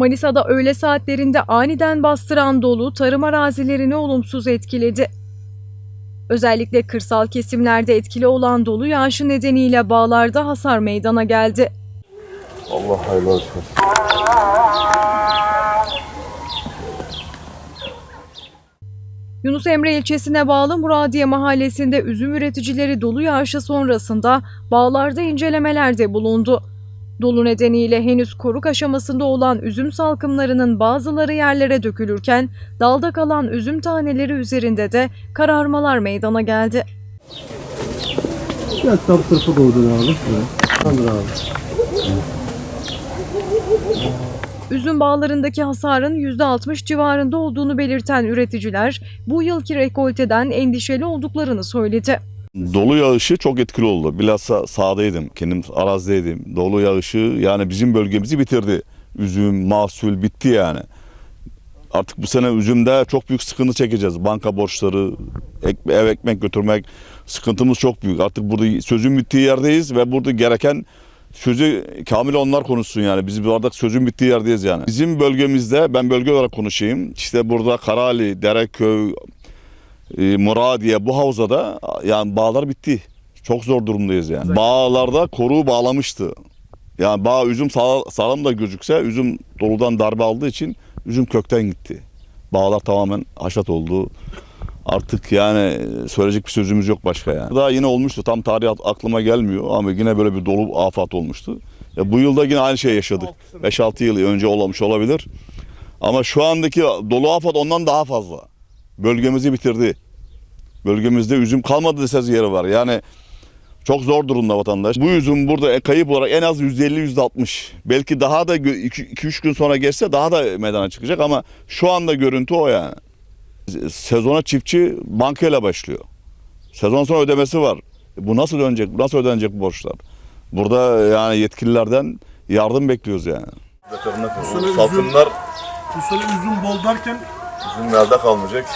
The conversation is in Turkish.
Manisa'da öğle saatlerinde aniden bastıran dolu tarım arazilerini olumsuz etkiledi. Özellikle kırsal kesimlerde etkili olan dolu yağışı nedeniyle bağlarda hasar meydana geldi. Allah hayırlı olsun. Yunus Emre ilçesine bağlı Muradiye mahallesinde üzüm üreticileri dolu yağışı sonrasında bağlarda incelemelerde bulundu. Dolu nedeniyle henüz koruk aşamasında olan üzüm salkımlarının bazıları yerlere dökülürken dalda kalan üzüm taneleri üzerinde de kararmalar meydana geldi. Biraz tam tarafa koydun abi. Tamamdır abi. Üzüm bağlarındaki hasarın %60 civarında olduğunu belirten üreticiler bu yılki rekolteden endişeli olduklarını söyledi. Dolu yağışı çok etkili oldu. Bilhassa sahadaydım, kendim arazideydim. Dolu yağışı yani bizim bölgemizi bitirdi. Üzüm, mahsul bitti yani. Artık bu sene üzümde çok büyük sıkıntı çekeceğiz. Banka borçları, ev ekmek götürmek sıkıntımız çok büyük. Artık burada sözün bittiği yerdeyiz ve burada gereken sözü Kamil onlar konuşsun yani. Biz arada sözün bittiği yerdeyiz yani. Bizim bölgemizde ben bölge olarak konuşayım. İşte burada Karali, Dereköy, e, Muradiye bu havzada yani bağlar bitti. Çok zor durumdayız yani. Bağlarda koruğu bağlamıştı. Yani bağ üzüm sağ- sağlam da gözükse üzüm doludan darbe aldığı için üzüm kökten gitti. Bağlar tamamen haşat oldu. Artık yani söyleyecek bir sözümüz yok başka yani. Daha yine olmuştu. Tam tarih aklıma gelmiyor ama yine böyle bir dolu afat olmuştu. Ya bu yılda yine aynı şeyi yaşadık. 5-6 yıl önce olmuş olabilir. Ama şu andaki dolu afat ondan daha fazla. Bölgemizi bitirdi. Bölgemizde üzüm kalmadı deseniz yeri var. Yani çok zor durumda vatandaş. Bu üzüm burada kayıp olarak en az %50-%60. Belki daha da 2-3 gün sonra geçse daha da meydana çıkacak ama şu anda görüntü o yani. Sezona çiftçi bankayla başlıyor. Sezon sonra ödemesi var. Bu nasıl dönecek? Nasıl ödenecek bu borçlar? Burada yani yetkililerden yardım bekliyoruz yani. Salkımlar Bu sene üzüm bol derken üzüm nerede kalmayacak?